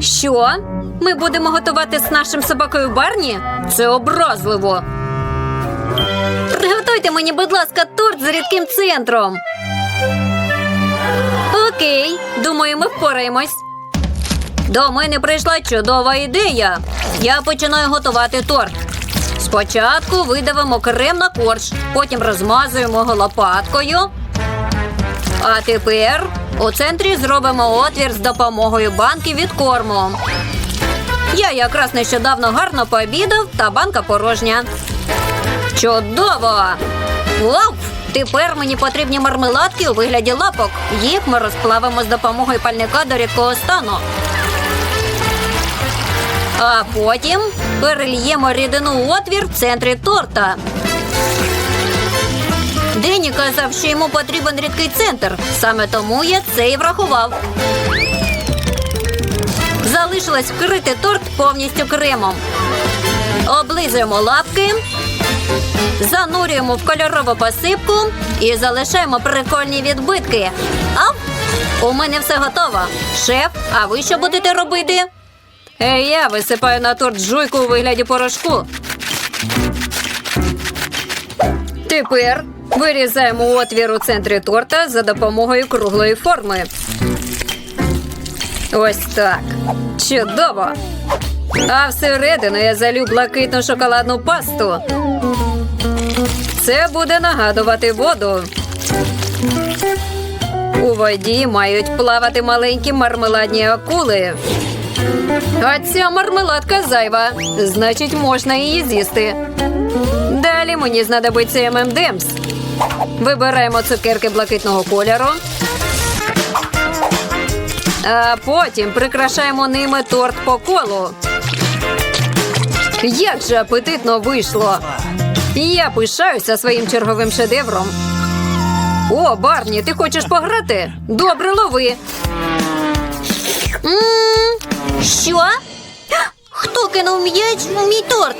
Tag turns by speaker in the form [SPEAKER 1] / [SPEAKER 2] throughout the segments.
[SPEAKER 1] Що? Ми будемо готувати з нашим собакою Барні? Це образливо. Приготуйте мені, будь ласка, торт з рідким центром. Окей, думаю, ми впораємось. До мене прийшла чудова ідея. Я починаю готувати торт. Спочатку видавимо крем на корж, потім розмазуємо його лопаткою. А тепер у центрі зробимо отвір з допомогою банки від корму. Я якраз нещодавно гарно пообідав, та банка порожня. Чудово! Вау! Тепер мені потрібні мармеладки у вигляді лапок. Їх ми розплавимо з допомогою пальника до рідкого стану. А потім перельємо рідину отвір в центрі торта. Дені казав, що йому потрібен рідкий центр. Саме тому я це і врахував. Залишилось вкрити торт повністю кремом. Облизуємо лапки, занурюємо в кольорову посипку і залишаємо прикольні відбитки. Ав! У мене все готово. Шеф, а ви що будете робити? Я висипаю на торт жуйку у вигляді порошку. Тепер вирізаємо отвір у центрі торта за допомогою круглої форми. Ось так. Чудово. А всередину я залю блакитну шоколадну пасту. Це буде нагадувати воду. У воді мають плавати маленькі мармеладні акули. А ця мармеладка зайва, значить, можна її з'їсти. Далі мені знадобиться ММДМС. Вибираємо цукерки блакитного кольору. А потім прикрашаємо ними торт по колу. Як же апетитно вийшло! Я пишаюся своїм черговим шедевром. О, Барні, ти хочеш пограти? Добре, лови.
[SPEAKER 2] М, Що? Хто кинув м'яч у мій торт?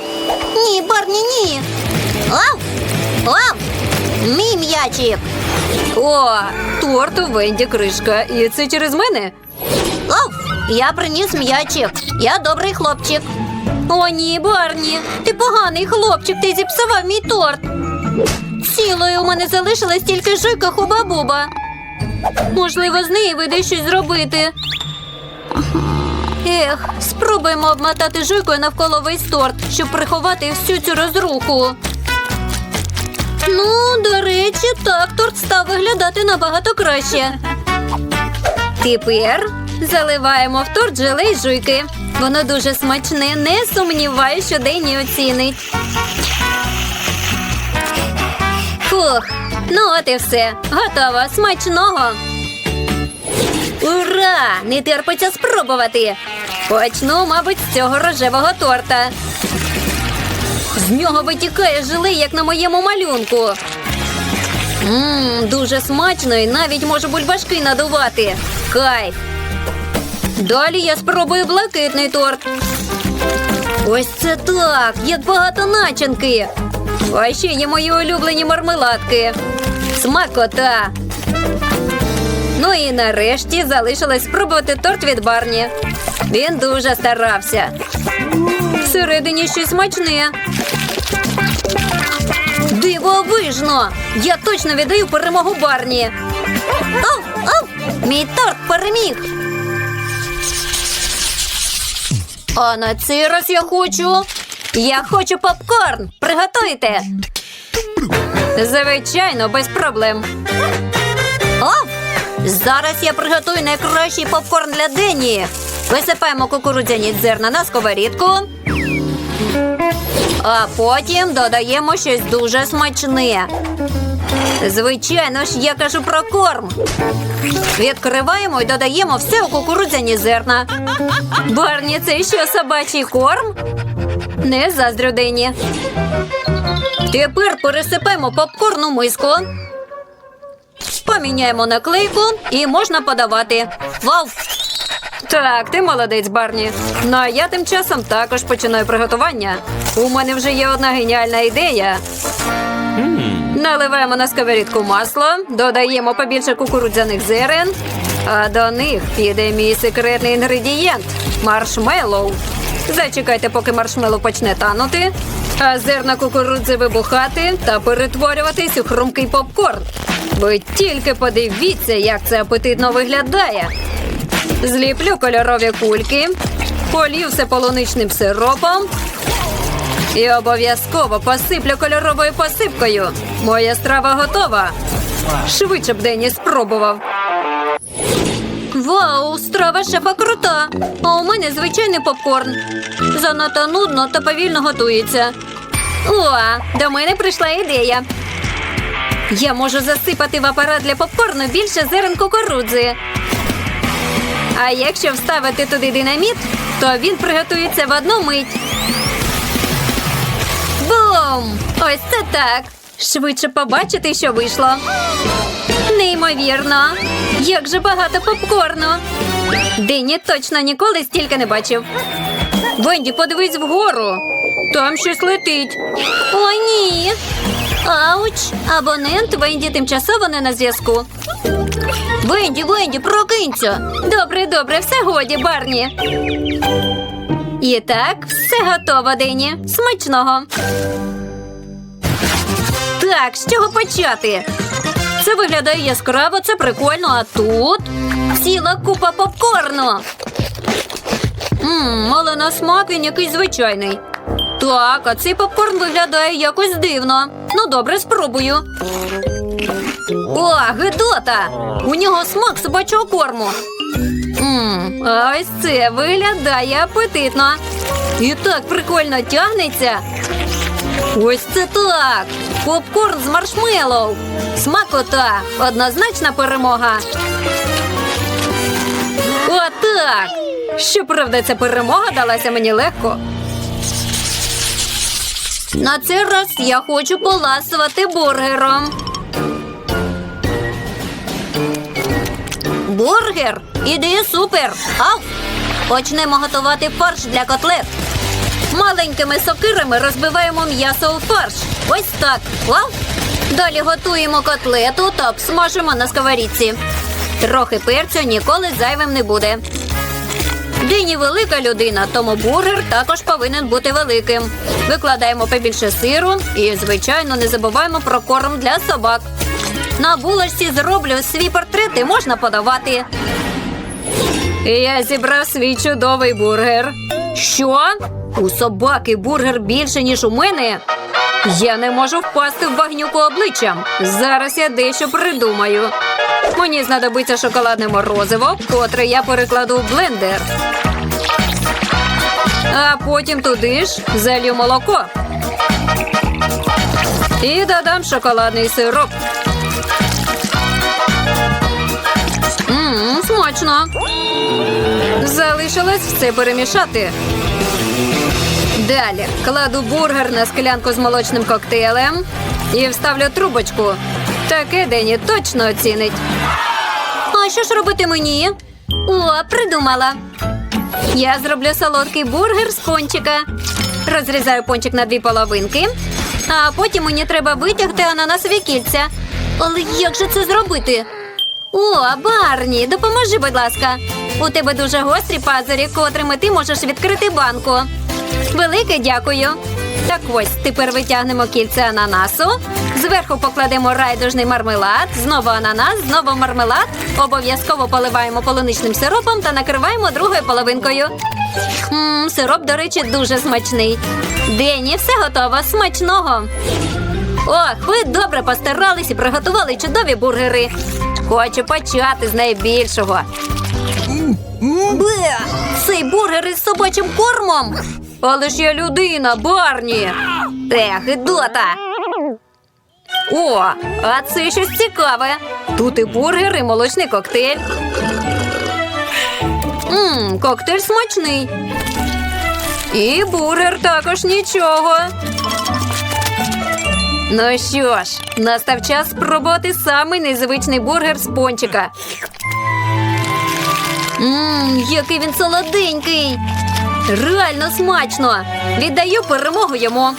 [SPEAKER 2] Ні, Барні, ні. Ав! Ав! Мій м'ячик.
[SPEAKER 1] О, торт у Венді кришка. І це через мене?
[SPEAKER 2] Ав! Я приніс м'ячик. Я добрий хлопчик.
[SPEAKER 1] О, ні, Барні.
[SPEAKER 2] Ти поганий хлопчик, ти зіпсував мій торт. Цілою у мене залишилась тільки жуйка хуба-буба.
[SPEAKER 1] Можливо, з неї вийде щось зробити.
[SPEAKER 2] Ех, спробуємо обмотати жуйкою навколо весь торт, щоб приховати всю цю розруху. Ну, до речі, так торт став виглядати набагато краще.
[SPEAKER 1] Тепер заливаємо в торт желе й жуйки. Воно дуже смачне, не сумніваюся, що Дені оцінить. Фух, ну от і все. Готово, смачного. Ура! Не терпиться спробувати. Почну, мабуть, з цього рожевого торта. З нього витікає желе, як на моєму малюнку. Ммм, дуже смачно і навіть можу бульбашки надувати. Кайф. Далі я спробую блакитний торт. Ось це так, як багато начинки. А ще є мої улюблені мармеладки. Смакота. Ну і нарешті залишилось спробувати торт від Барні. Він дуже старався. Всередині щось смачне. Дивовижно! Я точно віддаю перемогу Барні.
[SPEAKER 2] Ав, ав! Мій торт переміг.
[SPEAKER 1] А на цей раз я хочу. Я хочу попкорн. Приготуйте. Звичайно, без проблем.
[SPEAKER 2] Ав! Зараз я приготую найкращий попкорн для Дені.
[SPEAKER 1] Висипаємо кукурудзяні зерна на сковорідку. А потім додаємо щось дуже смачне. Звичайно ж, я кажу про корм. Відкриваємо і додаємо все у кукурудзяні зерна. Барні, це що собачий корм? Не заздрю Дені. Тепер пересипаємо попкорн у миску. Поміняємо наклейку і можна подавати. Вау! Так, ти молодець, Барні. Ну а я тим часом також починаю приготування. У мене вже є одна геніальна ідея. Наливаємо на сковорідку масло, додаємо побільше кукурудзяних зерен А до них піде мій секретний інгредієнт маршмеллоу. Зачекайте, поки маршмеллоу почне танути, а зерна кукурудзи вибухати та перетворюватись у хрумкий попкорн. Ви тільки подивіться, як це апетитно виглядає. Зліплю кольорові кульки, полью все полуничним сиропом і обов'язково посиплю кольоровою посипкою. Моя страва готова. Швидше б Денні спробував. Вау, страва шефа крута. А у мене звичайний попкорн. Занадто нудно та повільно готується. О, до мене прийшла ідея. Я можу засипати в апарат для попкорну більше зерен кукурудзи. А якщо вставити туди динаміт, то він приготується в одну мить. Бум! Ось це так. Швидше побачити, що вийшло. Неймовірно. Як же багато попкорну. Дені точно ніколи стільки не бачив. Венді, подивись вгору. Там щось летить.
[SPEAKER 2] О, ні. Ауч! Абонент Венді тимчасово не на зв'язку. Венді, Венді, прокинься.
[SPEAKER 1] Добре, добре, все годі, Барні. І так, все готово, Дені. Смачного. Так, з чого почати? Це виглядає яскраво, це прикольно, а тут ціла купа попкорну. Мм, але на смак він якийсь звичайний. Так, а цей попкорн виглядає якось дивно. Ну, добре, спробую. О, гидота! У нього смак собачого корму. Мм, а ось це виглядає апетитно. І так прикольно тягнеться. Ось це так. Попкорн з маршмеллоу. Смакота. Однозначна перемога. Отак. Щоправда, ця перемога далася мені легко. На цей раз я хочу поласувати бургером. Бургер? Ідея супер!
[SPEAKER 2] Ау! Почнемо готувати фарш для котлет.
[SPEAKER 1] Маленькими сокирами розбиваємо м'ясо у фарш. Ось так. Вау! Далі готуємо котлету та обсмажимо на сковорідці. Трохи перцю ніколи зайвим не буде. Дині велика людина, тому бургер також повинен бути великим. Викладаємо побільше сиру і, звичайно, не забуваємо про корм для собак. На булочці зроблю свій портрет і можна подавати. Я зібрав свій чудовий бургер. Що? У собаки бургер більше, ніж у мене? Я не можу впасти в багнюку обличчям. Зараз я дещо придумаю. Мені знадобиться шоколадне морозиво, котре я перекладу в блендер. А потім туди ж залью молоко. І додам шоколадний сироп. Ммм, смачно. Залишилось все перемішати. Далі кладу бургер на склянку з молочним коктейлем і вставлю трубочку. Таке Дені точно оцінить.
[SPEAKER 2] А що ж робити мені?
[SPEAKER 1] О, придумала. Я зроблю солодкий бургер з пончика. Розрізаю пончик на дві половинки, а потім мені треба витягти ананасові кільця.
[SPEAKER 2] Але як же це зробити?
[SPEAKER 1] О, Барні, допоможи, будь ласка. У тебе дуже гострі пазурі, котрими ти можеш відкрити банку. Велике дякую. Так ось тепер витягнемо кільце ананасу. Зверху покладемо райдужний мармелад, знову ананас, знову мармелад. Обов'язково поливаємо полуничним сиропом та накриваємо другою половинкою. Мм, сироп, до речі, дуже смачний. Дені, все готово. Смачного. Ох, ви добре постарались і приготували чудові бургери. Хочу почати з найбільшого. Бе! Цей бургер із собачим кормом. Але ж я людина, Барні. Ех, гидота. О, а це щось цікаве. Тут і бургер, і молочний коктейль. Мм, коктейль смачний. І бургер також нічого. Ну що ж, настав час спробувати самий незвичний бургер з пончика. Ммм, який він солоденький. Реально смачно. Віддаю перемогу йому.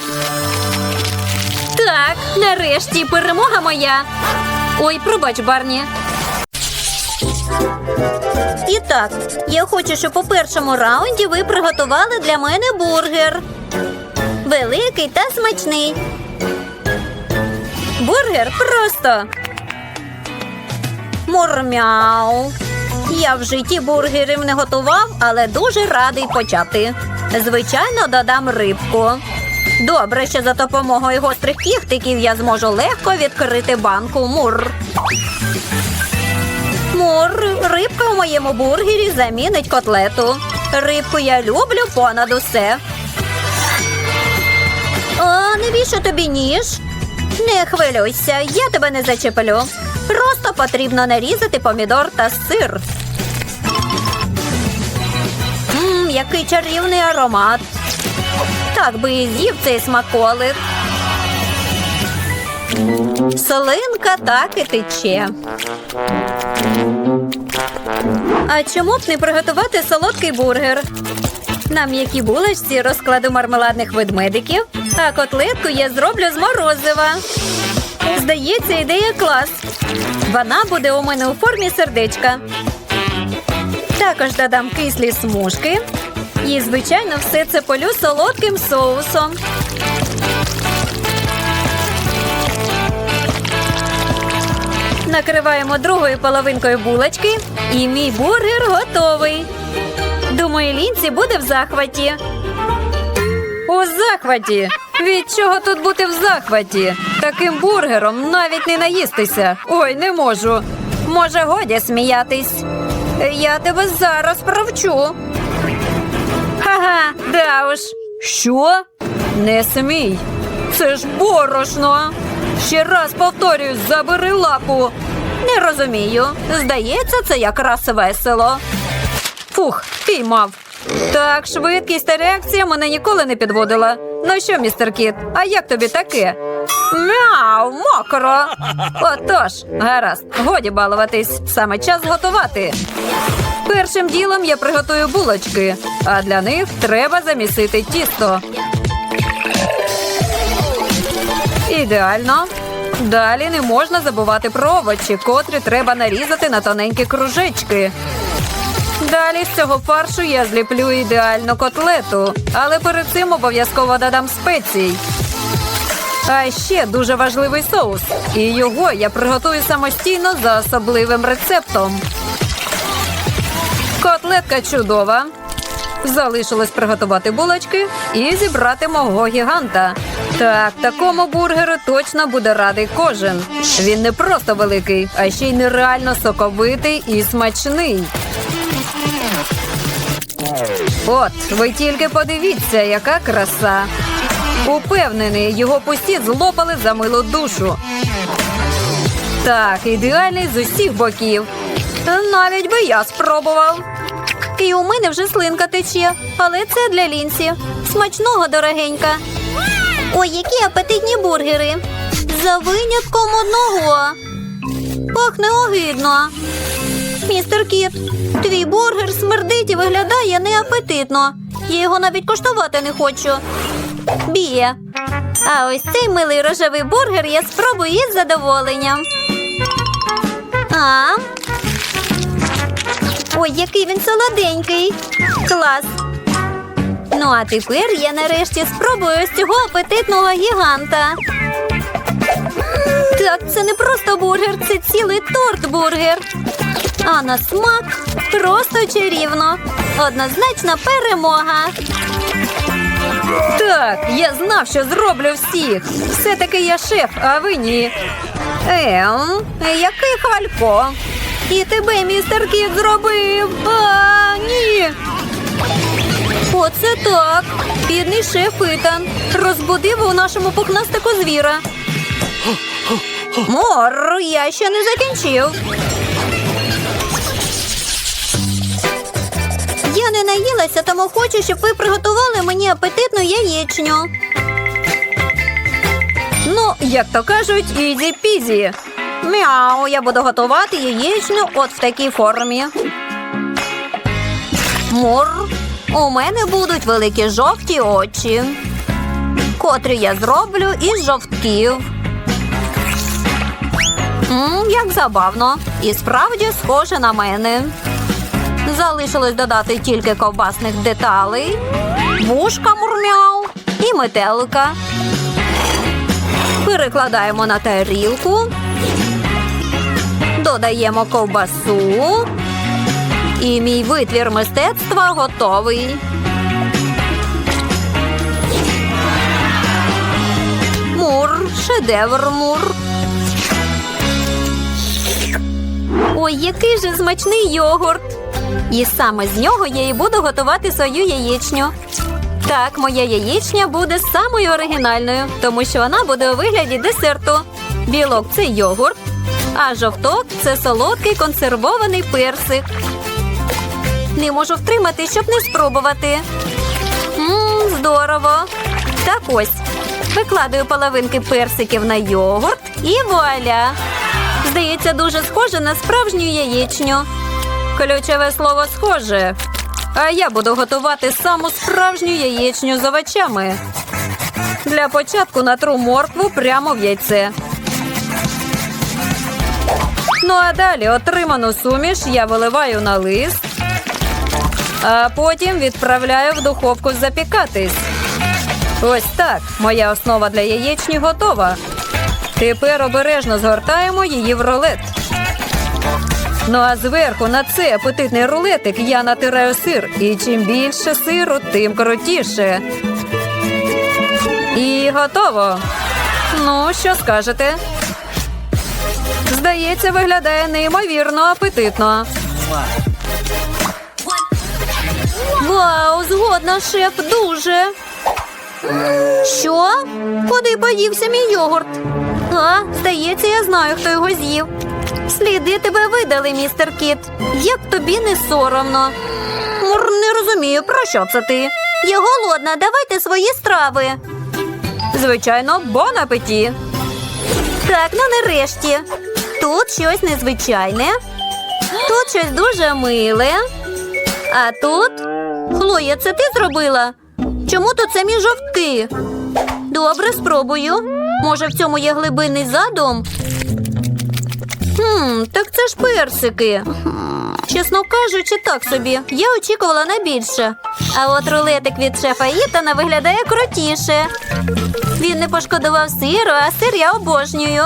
[SPEAKER 1] Так, нарешті перемога моя. Ой, пробач, Барні.
[SPEAKER 2] І так, я хочу, щоб у першому раунді ви приготували для мене бургер. Великий та смачний.
[SPEAKER 1] Бургер просто.
[SPEAKER 2] Мурмяу. Я в житті бургерів не готував, але дуже радий почати. Звичайно, додам рибку. Добре, що за допомогою гострих кіхтиків я зможу легко відкрити банку мур. Мур, рибка у моєму бургері замінить котлету. Рибку я люблю понад усе. А навіщо тобі ніж? Не хвилюйся, я тебе не зачеплю. Просто потрібно нарізати помідор та сир. Мм, який чарівний аромат. Так би і з'їв цей смаколик. Солинка так і тече.
[SPEAKER 1] А чому б не приготувати солодкий бургер? На м'якій булочці розкладу мармеладних ведмедиків, а котлетку я зроблю з морозива. Здається, ідея клас. Вона буде у мене у формі сердечка. Також додам кислі смужки. І, звичайно, все це полю солодким соусом. Накриваємо другою половинкою булочки, і мій бургер готовий. Думаю, лінці буде в захваті. У захваті. Від чого тут бути в захваті? Таким бургером навіть не наїстися. Ой, не можу. Може, годі сміятись. Я тебе зараз провчу. Ха-ха, да уж. Що? Не смій. Це ж борошно. Ще раз повторюю, забери лапу.
[SPEAKER 2] Не розумію. Здається, це якраз весело.
[SPEAKER 1] Фух, піймав. Так, швидкість та реакція мене ніколи не підводила. Ну що, містер Кіт, а як тобі таке? Мяу, мокро. Отож, гаразд, годі балуватись. Саме час готувати. Першим ділом я приготую булочки, а для них треба замісити тісто. Ідеально. Далі не можна забувати про овочі, котрі треба нарізати на тоненькі кружечки. Далі з цього фаршу я зліплю ідеальну котлету, але перед цим обов'язково додам спецій. А ще дуже важливий соус. І його я приготую самостійно за особливим рецептом. Котлетка чудова. Залишилось приготувати булочки і зібрати мого гіганта. Так, такому бургеру точно буде радий кожен. Він не просто великий, а ще й нереально соковитий і смачний. От, ви тільки подивіться, яка краса. Упевнений, його пусті злопали за милу душу. Так, ідеальний з усіх боків. Навіть би я спробував.
[SPEAKER 2] І у мене вже слинка тече, але це для лінці. Смачного, дорогенька. Ой, які апетитні бургери. За винятком одного. Пахне огидно. Містер Кіт, твій бургер смердить і виглядає неапетитно. Я його навіть коштувати не хочу. Біє. А ось цей милий рожевий бургер я спробую із задоволенням. А, Ой, який він солоденький. Клас. Ну, а тепер я нарешті спробую ось цього апетитного гіганта. Так, це не просто бургер, це цілий торт-бургер. А на смак просто чарівно. Однозначна перемога.
[SPEAKER 1] Так, я знав, що зроблю всіх. Все-таки я шеф, а ви ні. Ем, який хвалько. І тебе, містер Кіт, зробив. А, ні.
[SPEAKER 2] Оце так. Бідний шеф Ітан розбудив у нашому пухнастику звіра. Мор, я ще не закінчив. Я не наїлася, тому хочу, щоб ви приготували мені апетитну яєчню.
[SPEAKER 1] Ну, як то кажуть, ізі-пізі.
[SPEAKER 2] Мяу, я буду готувати яєчню от в такій формі. Мур, у мене будуть великі жовті очі, котрі я зроблю із жовтків. М, як забавно. І справді схоже на мене. Залишилось додати тільки ковбасних деталей, вушка мурмяу і метелика. Перекладаємо на тарілку. Додаємо ковбасу. І мій витвір мистецтва готовий. Мур, шедевр мур. Ой, який же смачний йогурт. І саме з нього я і буду готувати свою яєчню. Так, моя яєчня буде самою оригінальною, тому що вона буде у вигляді десерту. Білок це йогурт, а жовток це солодкий консервований персик. Не можу втримати, щоб не спробувати. Мм, здорово. Так ось. Викладаю половинки персиків на йогурт і вуаля. Здається, дуже схоже на справжню яєчню. Ключове слово схоже. А я буду готувати саму справжню яєчню з овочами. Для початку натру моркву прямо в яйце. Ну а далі отриману суміш я виливаю на лист, а потім відправляю в духовку запікатись. Ось так. Моя основа для яєчні готова. Тепер обережно згортаємо її в рулет. Ну а зверху на цей апетитний рулетик я натираю сир. І чим більше сиру, тим крутіше. І готово. Ну, що скажете? Здається, виглядає неймовірно апетитно. Вау, згодна, шеф, дуже. Що? Куди подівся мій йогурт? А, здається, я знаю, хто його з'їв. Сліди тебе видали, містер Кіт. Як тобі не соромно? Мур, не розумію, про що це ти? Я голодна, давайте свої страви. Звичайно, бон апеті. Так, ну нарешті. Тут щось незвичайне. Тут щось дуже миле. А тут. Хлоя, це ти зробила? Чому тут самі жовтки? Добре, спробую. Може, в цьому є глибинний задум? Хм, так це ж персики. Чесно кажучи, так собі. Я очікувала на більше. А от рулетик від шефа Ітана виглядає крутіше. Він не пошкодував сиру, а сир я обожнюю.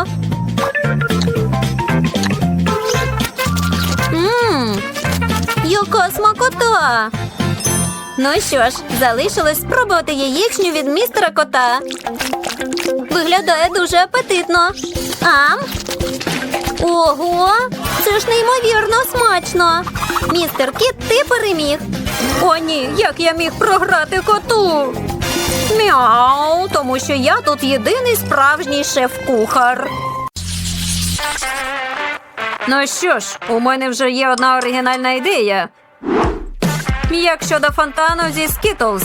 [SPEAKER 2] Мм, яка смакота! Ну що ж, залишилось спробувати яєчню від містера кота. Виглядає дуже апетитно. Ам? Ого, це ж неймовірно смачно. Містер Кіт, ти переміг. О, ні, як я міг програти коту? Мяу, тому що я тут єдиний справжній шеф-кухар. Ну що ж, у мене вже є одна оригінальна ідея. Як щодо фонтану зі Скітлз?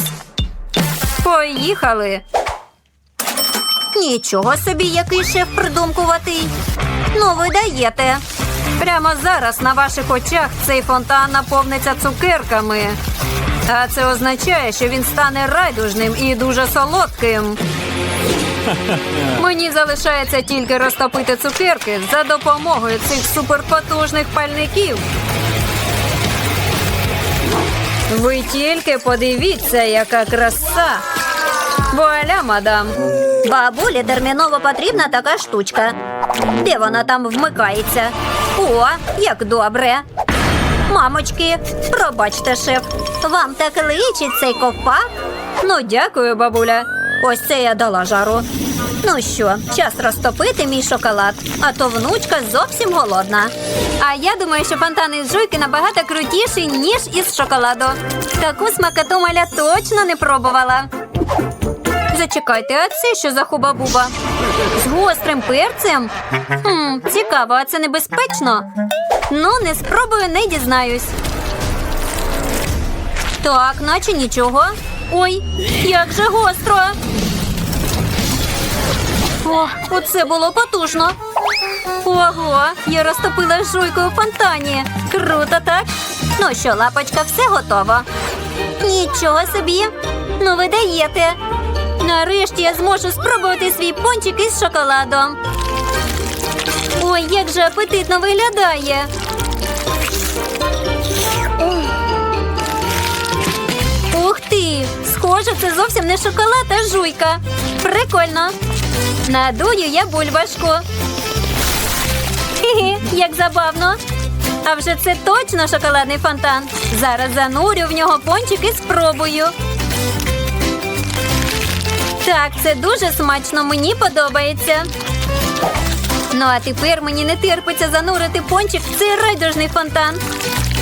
[SPEAKER 2] Поїхали. Нічого собі, який шеф придумкуватий. Ну, ви даєте. Прямо зараз на ваших очах цей фонтан наповниться цукерками. А це означає, що він стане райдужним і дуже солодким. Мені залишається тільки розтопити цукерки за допомогою цих суперпотужних пальників. Ви тільки подивіться, яка краса. Вуаля, мадам. Бабулі терміново потрібна така штучка. Де вона там вмикається? О, як добре. Мамочки, пробачте, шеф. Вам так личить цей ковпак? Ну, дякую, бабуля. Ось це я дала жару. Ну що, час розтопити мій шоколад, а то внучка зовсім голодна. А я думаю, що фонтан із жуйки набагато крутіший, ніж із шоколаду. Таку смакоту маля точно не пробувала. Зачекайте, а це що за хуба-буба? З гострим перцем? Хм, цікаво, а це небезпечно? Ну, не спробую, не дізнаюсь. Так, наче нічого. Ой, як же гостро. О, оце було потужно. Ого, я розтопила жуйку у фонтані. Круто, так? Ну що, лапочка, все готово. Нічого собі. Ну, ви даєте. Нарешті я зможу спробувати свій пончик із шоколадом. Ой, як же апетитно виглядає. Ух ти! Схоже, це зовсім не шоколад, а жуйка. Прикольно. Надую я бульбашку. Хі-хі, як забавно. А вже це точно шоколадний фонтан. Зараз занурю в нього пончик і спробую. Так, це дуже смачно, мені подобається. Ну а тепер мені не терпиться занурити пончик в цей райдужний фонтан.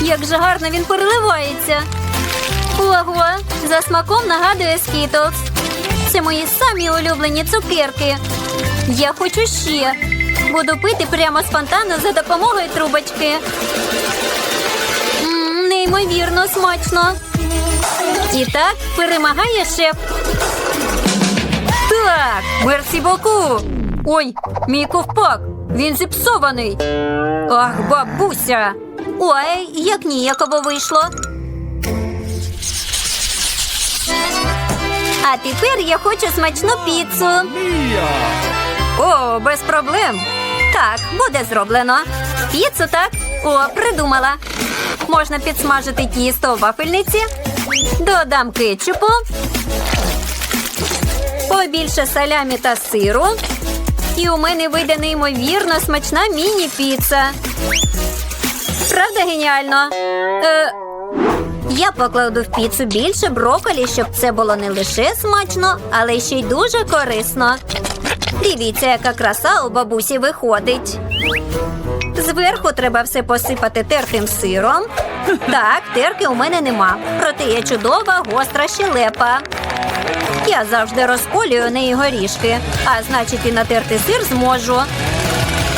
[SPEAKER 2] Як же гарно він переливається. Ого, за смаком нагадує Skittles. Це мої самі улюблені цукерки. Я хочу ще. Буду пити прямо з фонтану за допомогою трубочки. М, неймовірно смачно. І так перемагає шеф.
[SPEAKER 1] Так, мерсі боку. Ой, мій ковпак. Він зіпсований. Ах, бабуся.
[SPEAKER 2] Ой, як ніяково вийшло. А тепер я хочу смачну піцу.
[SPEAKER 1] О, без проблем.
[SPEAKER 2] Так, буде зроблено. Піцу так. О, придумала. Можна підсмажити тісто в вафельниці. Додам кетчупу. Побільше салямі та сиру. І у мене вийде неймовірно смачна міні-піца. Правда геніально? Е, я покладу в піцу більше броколі, щоб це було не лише смачно, але ще й дуже корисно. Дивіться, яка краса у бабусі виходить. Зверху треба все посипати тертим сиром. Так, терки у мене нема. Проте є чудова гостра щелепа. Я завжди розколюю неї горішки, а значить і натерти сир зможу.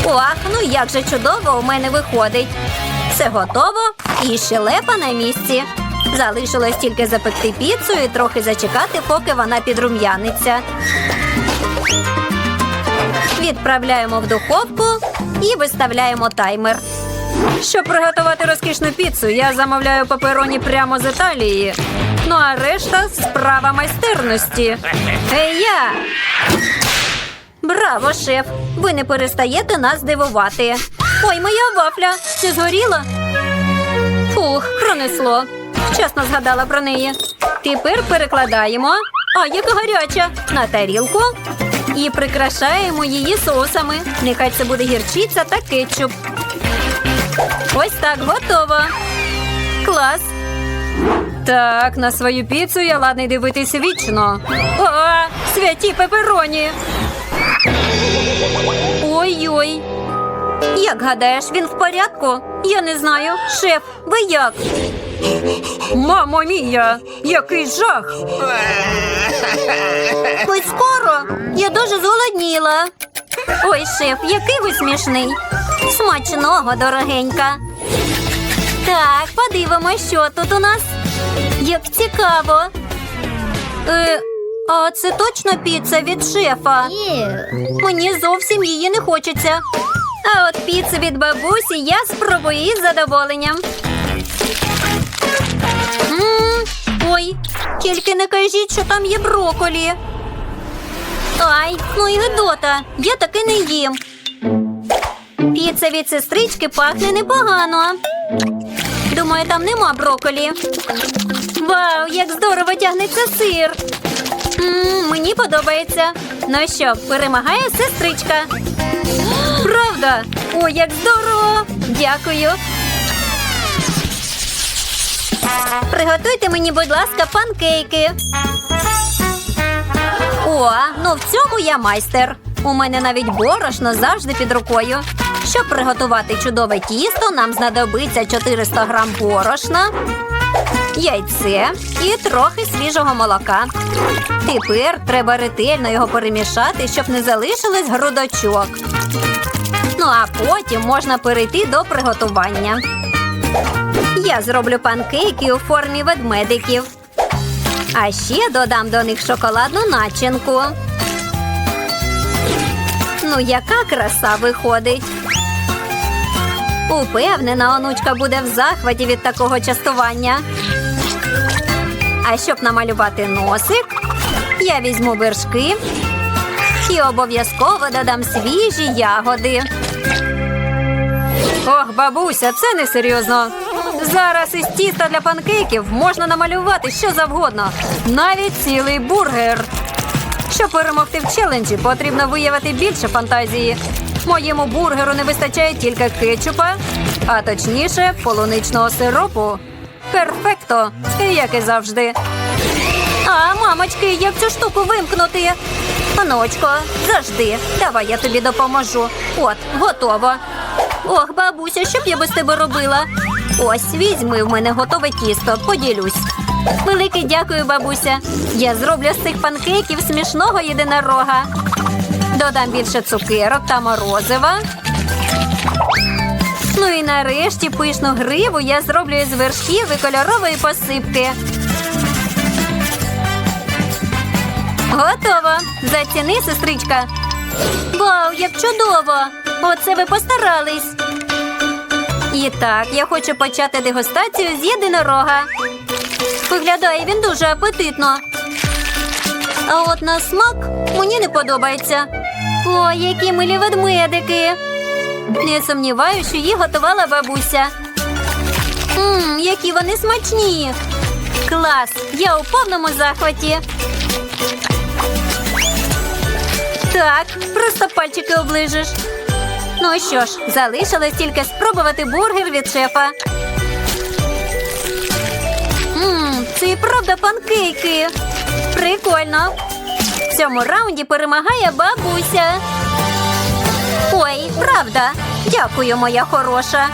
[SPEAKER 2] Ох, ну як же чудово у мене виходить. Все готово і щелепа на місці. Залишилось тільки запекти піцу і трохи зачекати, поки вона підрум'яниться. Відправляємо в духовку і виставляємо таймер.
[SPEAKER 1] Щоб приготувати розкішну піцу, я замовляю папероні прямо з Італії. Ну а решта справа майстерності. Я!
[SPEAKER 2] Браво, шеф! Ви не перестаєте нас дивувати. Ой, моя вафля! Чи згоріла? Фух, пронесло. Вчасно згадала про неї. Тепер перекладаємо. А, яка гаряча! На тарілку. І прикрашаємо її соусами. Нехай це буде гірчиця та кетчуп. Ось так готово. Клас.
[SPEAKER 1] Так, на свою піцу я ладний дивитись вічно. О, святі пепероні!
[SPEAKER 2] Ой-ой. Як гадаєш, він в порядку? Я не знаю. Шеф, ви як?
[SPEAKER 1] Мамо мія! Який жах!
[SPEAKER 2] Ось скоро. Я дуже зголодніла. Ой, шеф, який ви смішний. Смачного, дорогенька. Так, подивимось, що тут у нас. Як цікаво. Е, а це точно піца від шефа? Мені зовсім її не хочеться. А от піцу від бабусі я спробую із задоволенням. М, Ой, тільки не кажіть, що там є броколі. Ай, ну і гидота, я таки не їм. Піца від сестрички пахне непогано. Думаю, там нема броколі. Вау, як здорово тягнеться сир. М, мені подобається. Ну що, перемагає сестричка. Правда? Ой, як здорово! Дякую. Приготуйте мені, будь ласка, панкейки. О, ну в цьому я майстер. У мене навіть борошно завжди під рукою. Щоб приготувати чудове тісто, нам знадобиться 400 грам борошна, яйце і трохи свіжого молока. Тепер треба ретельно його перемішати, щоб не залишилось грудочок. Ну а потім можна перейти до приготування. Я зроблю панкейки у формі ведмедиків. А ще додам до них шоколадну начинку. Ну, яка краса виходить. Упевнена, онучка буде в захваті від такого частування. А щоб намалювати носик, я візьму вершки і обов'язково додам свіжі ягоди.
[SPEAKER 1] Ох, бабуся, це не серйозно. Зараз із тіста для панкейків можна намалювати що завгодно, навіть цілий бургер. Щоб перемогти в челенджі, потрібно виявити більше фантазії. Моєму бургеру не вистачає тільки кетчупа, а точніше полуничного сиропу. Перфекто, як і завжди.
[SPEAKER 2] А, мамочки, як цю штуку вимкнути? Аночко, завжди. Давай я тобі допоможу. От, готово. Ох, бабуся, що б я без тебе робила? Ось, візьми в мене готове тісто, поділюсь. Велике дякую, бабуся. Я зроблю з цих панкейків смішного єдинорога.
[SPEAKER 1] Додам більше цукерок та морозива.
[SPEAKER 2] Ну і нарешті пишну гриву я зроблю із вершків і кольорової посипки. Готово. Заціни, сестричка. Вау, як чудово! Оце ви постарались. І так, я хочу почати дегустацію з єдинорога. Виглядає він дуже апетитно. А от на смак мені не подобається. Ой, які милі ведмедики. Не сумніваюся, що їх готувала бабуся. Мм, які вони смачні. Клас! Я у повному захваті. Так, просто пальчики оближеш. Ну що ж, залишилось тільки спробувати бургер від шефа. Мм, це і правда панкейки. Прикольно. Цьому раунді перемагає бабуся. Ой, правда. Дякую, моя хороша.